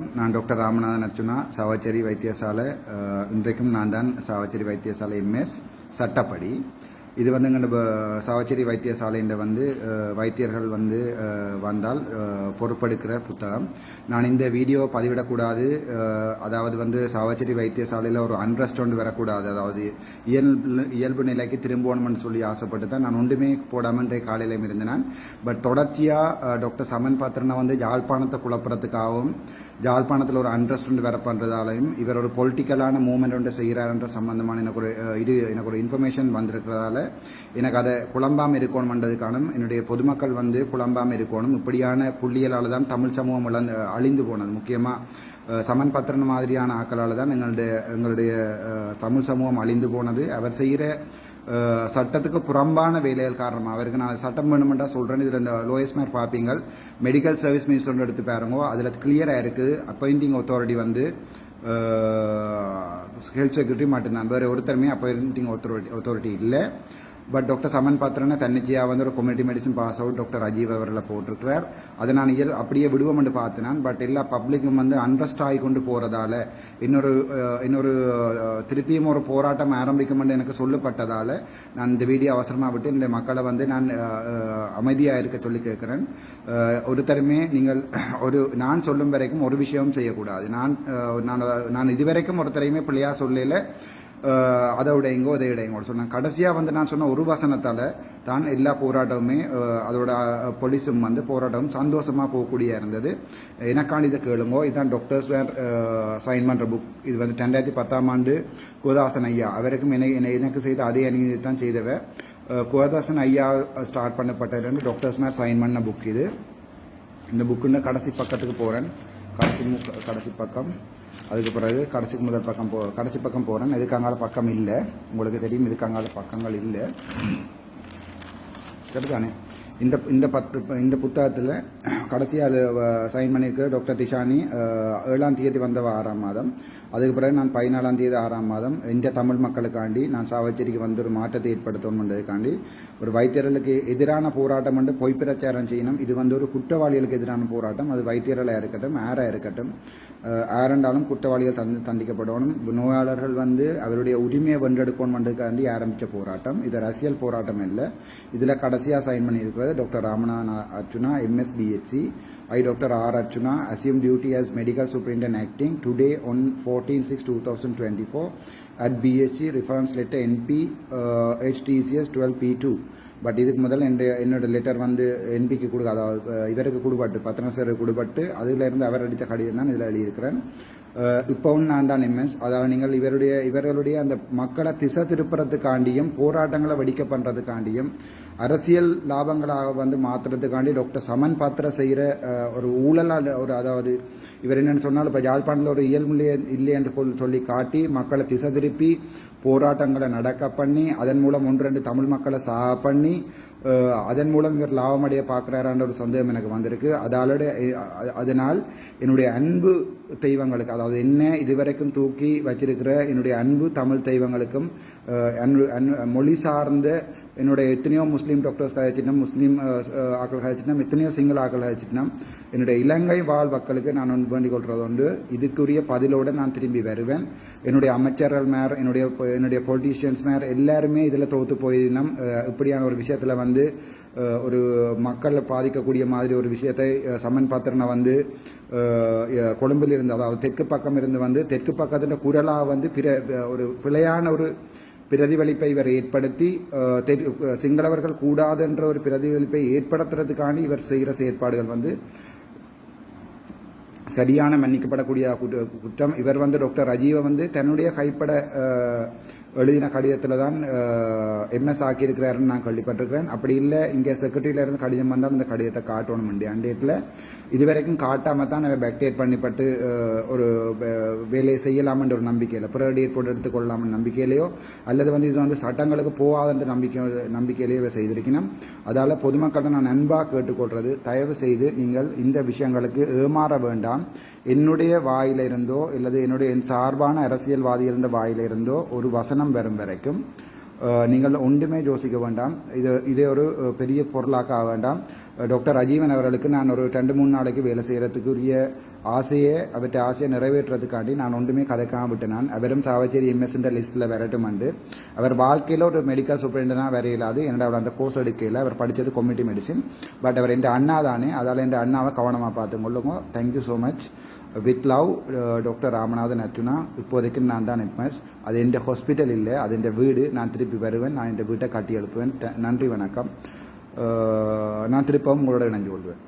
நான் டாக்டர் ராமநாதன் அர்ச்சுனா சாவச்சேரி வைத்தியசாலை இன்றைக்கும் நான் தான் சாவச்சேரி வைத்தியசாலை எம்எஸ் சட்டப்படி. இது வந்து எங்கள் சாவச்சேரி வைத்தியசாலையின் வந்து வைத்தியர்கள் வந்து வந்தால் பொறுப்பெடுக்கிற புத்தகம். நான் இந்த வீடியோ பதிவிடக்கூடாது. அதாவது வந்து சாவச்சேரி வைத்தியசாலையில் ஒரு அன்ரெஸ்ட் ஒன்று வரக்கூடாது. அதாவது இயல்பு இயல்பு நிலைக்கு திரும்பணும்னு சொல்லி ஆசைப்பட்டு தான் நான் ஒன்றுமே போடாமன்றே காலையிலையும் காலையிலும் இருந்தேன் பட் தொடர்ச்சியாக டாக்டர் சமன் பாத்திரனை வந்து யாழ்ப்பாணத்தை குழப்பறதுக்காகவும் ஜாழ்ப்பாணத்தில் ஒரு அண்ட்ரஸ்ட் ஒன்று வேற பண்ணுறதாலையும் இவர் ஒரு பொலிட்டிக்கலான மூமெண்ட் ஒன்று செய்கிறாருன்ற சம்பந்தமான எனக்கு ஒரு இது எனக்கு ஒரு இன்ஃபர்மேஷன் வந்திருக்கிறதால எனக்கு அதை குழம்பாமல் இருக்கணும்ன்றதுக்கான என்னுடைய பொதுமக்கள் வந்து குழம்பாமல் இருக்கணும் இப்படியான புள்ளியலால் தான் தமிழ் சமூகம் இழந்து அழிந்து போனது முக்கியமாக சமன் பத்திரன் மாதிரியான ஆக்களால் தான் எங்களுடைய எங்களுடைய தமிழ் சமூகம் அழிந்து போனது அவர் செய்கிற சட்டத்துக்கு புறம்பான வேலைகள் காரணமாக அவருக்கு நான் சட்டம் வேணுமெண்டா சொல்கிறேன் இதில் இந்த லோயஸ்ட் மேர் பார்ப்பீங்க மெடிக்கல் சர்வீஸ் மினிஸ்டர் எடுத்து பாருங்க அதில் கிளியராக இருக்குது அப்பாயிண்டிங் அத்தாரிட்டி வந்து ஹெல்த் செக்யூரிட்டி மட்டும்தான். வேறு ஒருத்தருமே அப்பாயிண்டிங் அத்தாரிட்டி அத்தாரிட்டி இல்லை. பட் டாக்டர் சமன் பாத்திரனை தன்னிச்சையாக வந்து ஒரு community medicine pass out doctor Ajeev அவர்களை போட்டிருக்கிறார். அதை நான் இயல் அப்படியே விடுவோம் என்று பார்த்தேன். பட் எல்லா பப்ளிக்கும் வந்து அன்ரெஸ்ட் ஆகி கொண்டு போகிறதால இன்னொரு இன்னொரு திருப்பியும் ஒரு போராட்டம் ஆரம்பிக்கும் என்று எனக்கு சொல்லப்பட்டதால் நான் இந்த வீடியோ அவசரமாக விட்டு இந்த மக்களை வந்து நான் அமைதியாக இருக்க சொல்லி கேட்குறேன். ஒருத்தருமே நீங்கள் ஒரு நான் சொல்லும் வரைக்கும் ஒரு விஷயமும் செய்யக்கூடாது. நான் நான் நான் இதுவரைக்கும் ஒருத்தரையுமே பிள்ளையாக சொல்லல. அதை விடைங்கோ அதை விடைங்கோ சொன்னேன் கடைசியாக வந்து நான் சொன்ன ஒரு வசனத்தால் தான் எல்லா போராட்டமுமே அதோட போலீஸும் வந்து போராட்டமும் சந்தோஷமாக போகக்கூடிய இருந்தது. எனக்கான இதை கேளுங்கோ. இதுதான் டாக்டர்ஸ் வேர் சைன் பண்ணுற புக் இது வந்து ரெண்டாயிரத்தி பத்தாம் ஆண்டு கோதாசன் ஐயா. அவருக்கும் என்னை என்னை எனக்கு செய்த அதே அநீதி தான் செய்தவ. கோதாசன் ஐயா ஸ்டார்ட் பண்ணப்பட்டதுலேருந்து டாக்டர்ஸ் மேர் சைன் பண்ண புக் இது. இந்த புக்குன்னு கடைசி பக்கத்துக்கு போகிறேன் கடைசி மு கடைசி பக்கம். அதுக்கு பிறகு கடைசிக்கு முதல் பக்கம் போ கடைசி பக்கம் போகிறேன் இதுக்காங்கால பக்கம் இல்லை. உங்களுக்கு தெரியும் இதுக்காங்கால பக்கங்கள் இல்லை. சரிதானே? இந்த இந்த பத்து இந்த புத்தகத்தில் கடைசியாக சைன் பண்ணியிருக்க டாக்டர் திஷானி. ஏழாம் தேதி வந்தவ ஆறாம் மாதம். அதுக்கு பிறகு நான் பதினாலாம் தேதி ஆறாம் மாதம். இந்திய தமிழ் மக்களுக்காண்டி நான் சாவச்சேரிக்கு வந்து ஒரு மாற்றத்தை ஏற்படுத்தணுன்றதுக்காண்டி ஒரு வைத்தியர்களுக்கு எதிரான போராட்டம் வந்து பொய் பிரச்சாரம் செய்யணும். இது வந்து ஒரு குற்றவாளிகளுக்கு எதிரான போராட்டம். அது வைத்தியர்களாக இருக்கட்டும் ஆராக இருக்கட்டும். அஹ், ஆரண்டாலும் குற்றவாளிகள் தந்து தண்டிக்கப்படணும். நோயாளர்கள் வந்து அவருடைய உரிமையை வென்றெடுக்கணுன்றதுக்காண்டி ஆரம்பித்த போராட்டம். இது அரசியல் போராட்டம் இல்லை இதில் கடைசியாக சைன் பண்ணியிருக்கிறது டாக்டர் ராமநாதன் அர்ஜுனா எம்எஸ்பிஹெச்சி I, Dr. R. Archuna, assume duty as Medical Superintendent acting today on 14-6-2024 at BHC reference letter NP uh, HTCS 12P2. But இதுக்கு முதல்ல என் என்னோட லெட்டர் வந்து என்பிக்கு கொடுக்க அதாவது அஹ், இவருக்கு கொடுபட்டு பத்திரம் சார் கொடுபட்டு அதிலிருந்து அவர் அடித்த கடிதம் தான் இதில் எழுதியிருக்கிறேன் இப்பவும் நான் தான் எம்எஸ் அதாவது நீங்கள் இவருடைய இவர்களுடைய அந்த மக்களை திசை திருப்புறதுக்காண்டியும் போராட்டங்களை வெடிக்க பண்ணுறதுக்காண்டியும் அரசியல் லாபங்களாக வந்து மாற்றுறதுக்காண்டி டாக்டர் சமன் பாத்திர செய்கிற ஒரு ஊழலால் ஒரு அதாவது இவர் என்னென்னு சொன்னால் இப்போ யாழ்ப்பாணத்தில் ஒரு இயல்பு இல்லை என்று சொல்லி காட்டி மக்களை திசை திருப்பி போராட்டங்களை நடக்க பண்ணி அதன் மூலம் ஒன்று ரெண்டு தமிழ் மக்களை சா பண்ணி அதன் மூலம் இவர் லாபமடைய பார்க்குறாரான்ற ஒரு சந்தேகம் எனக்கு வந்திருக்கு. அதாலோட அதனால் என்னுடைய அன்பு தெய்வங்களுக்கு அதாவது என்ன இதுவரைக்கும் தூக்கி வச்சிருக்கிற என்னுடைய அன்பு தமிழ் தெய்வங்களுக்கும் அன்பு அன்பு- மொழி சார்ந்த என்னுடைய எத்தனையோ முஸ்லீம் டாக்டர்ஸ் கழிச்சிட்டோம் முஸ்லீம் ஆக்கள் கழிச்சிட்டோம் எத்தனையோ சிங்கள ஆக்கள் கழிச்சிட்டோம் என்னுடைய இலங்கை வாழ் மக்களுக்கு நான் வேண்டிக் கொள்றது உண்டு. இதுக்குரிய பதிலோடு நான் திரும்பி வருவேன். என்னுடைய அமைச்சர்கள் மேர் என்னுடைய என்னுடைய பொலிட்டீஷியன்ஸ் மேர் எல்லாருமே இதில் தோத்து போயினோம் இப்படியான ஒரு விஷயத்தில் வந்து ஒரு மக்களை பாதிக்கக்கூடிய மாதிரி ஒரு விஷயத்தை சமன் பாத்திரனை வந்து கொழும்பில் இருந்து அதாவது தெற்கு பக்கம் இருந்து வந்து தெற்கு பக்கத்தில் குரலாக வந்து பிற ஒரு பிழையான ஒரு பிரதிபலிப்பை இவர் ஏற்படுத்தி சிங்களவர்கள் தெரி- சிங்களவர்கள் ஒரு பிரதிபலிப்பை ஏற்படுத்துறதுக்கான இவர் செய்கிற செயற்பாடுகள் வந்து சரியான மன்னிக்கப்படக்கூடிய குற்ற- குற்றம். இவர் வந்து டாக்டர் ரஜீவை வந்து தன்னுடைய கைப்பட எழுதின கடிதத்தில் தான் எம்எஸ் ஆக்கியிருக்கிறாருன்னு நான் கேள்விப்பட்டிருக்கிறேன். அப்படி இல்லை இங்கே செக்ரட்டரியிலேருந்து கடிதம் வந்தால் அந்த கடிதத்தை காட்டணும் இண்டியா இது இதுவரைக்கும் காட்டாமல் தான் நம்ம பேக்டேட் பண்ணிப்பட்டு ஒரு வேலையை செய்யலாம்ன்ற ஒரு நம்பிக்கையில் பிறகு போட்டு எடுத்துக்கொள்ளலாம்னு நம்பிக்கையிலையோ அல்லது வந்து இது வந்து சட்டங்களுக்கு போகாதுன்ற நம்பிக்கை நம்பிக்கையிலேயே செய்திருக்கணும். அதால் பொதுமக்களை நான் அன்பாக கேட்டுக்கொள்றது தயவு செய்து நீங்கள் இந்த விஷயங்களுக்கு ஏமாற வேண்டாம். என்னுடைய வாயிலிருந்தோ அல்லது என்னுடைய என் சார்பான அரசியல்வாதிகளின் வாயிலிருந்தோ ஒரு வசனம் வரும் வரைக்கும் நீங்கள் ஒன்றுமே யோசிக்க வேண்டாம் இது இதே ஒரு பெரிய பொருளாக்க வேண்டாம் டாக்டர் அஜீவன் அவர்களுக்கு நான் ஒரு ரெண்டு மூணு நாளைக்கு வேலை செய்கிறதுக்குரிய ஆசையை அவற்றை ஆசையை நிறைவேற்றுறதுக்காண்டி நான் ஒன்றுமே கதைக்காம விட்டேன் நான் அவரும் சாவச்சேரி எம்எஸ்ன்ற லிஸ்ட்டில் வரட்டும் வந்து அவர் வாழ்க்கையில் ஒரு மெடிக்கல் சூப்பரண்டாக வேற இல்லாது என்னோட அவர் அந்த கோர்ஸ் எடுக்கையில் அவர் படித்தது கம்யூனிட்டி மெடிசின் பட் அவர் என் அண்ணா தானே அதால் என் அண்ணாவை கவனமாக பார்த்து கொள்ளுங்க thank you so much with love doctor Ramanathan Arjuna இப்போதைக்கு நான் தான் எம்எஸ் அது எந்த ஹாஸ்பிட்டல் இல்லை அது எந்த வீடு நான் திருப்பி வருவேன் நான் இந்த வீட்டை காட்டி எழுப்புவேன். நன்றி வணக்கம். நான் திருப்பவும் உங்களோட இணைஞ்சு கொள்வேன்.